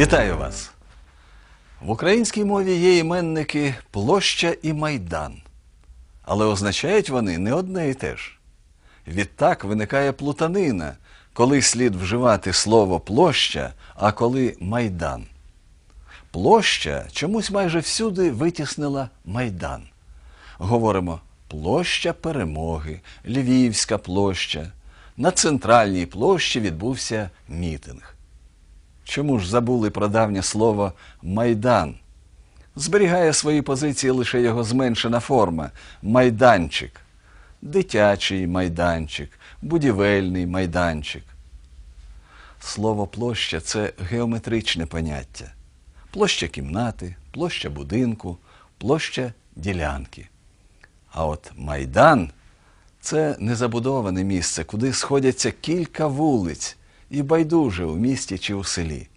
Вітаю вас! В українській мові є іменники площа і майдан, але означають вони не одне і те ж. Відтак виникає плутанина, коли слід вживати слово площа, а коли майдан. Площа чомусь майже всюди витіснила майдан. Говоримо площа перемоги, Львівська площа. На центральній площі відбувся мітинг. Чому ж забули про давнє слово майдан? Зберігає свої позиції лише його зменшена форма майданчик, дитячий майданчик, будівельний майданчик. Слово площа це геометричне поняття. Площа кімнати, площа будинку, площа ділянки. А от майдан це незабудоване місце, куди сходяться кілька вулиць і байдуже у місті чи у селі.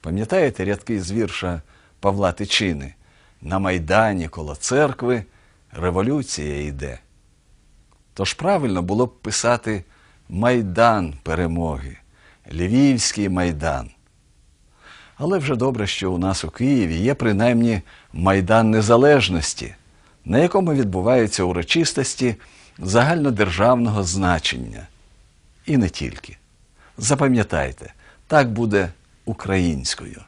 Пам'ятаєте рядки з вірша Павла Тичини? На Майдані коло церкви революція йде. Тож правильно було б писати Майдан перемоги, Львівський майдан. Але вже добре, що у нас у Києві є принаймні Майдан Незалежності, на якому відбуваються урочистості загальнодержавного значення. І не тільки. Запам'ятайте, так буде українською.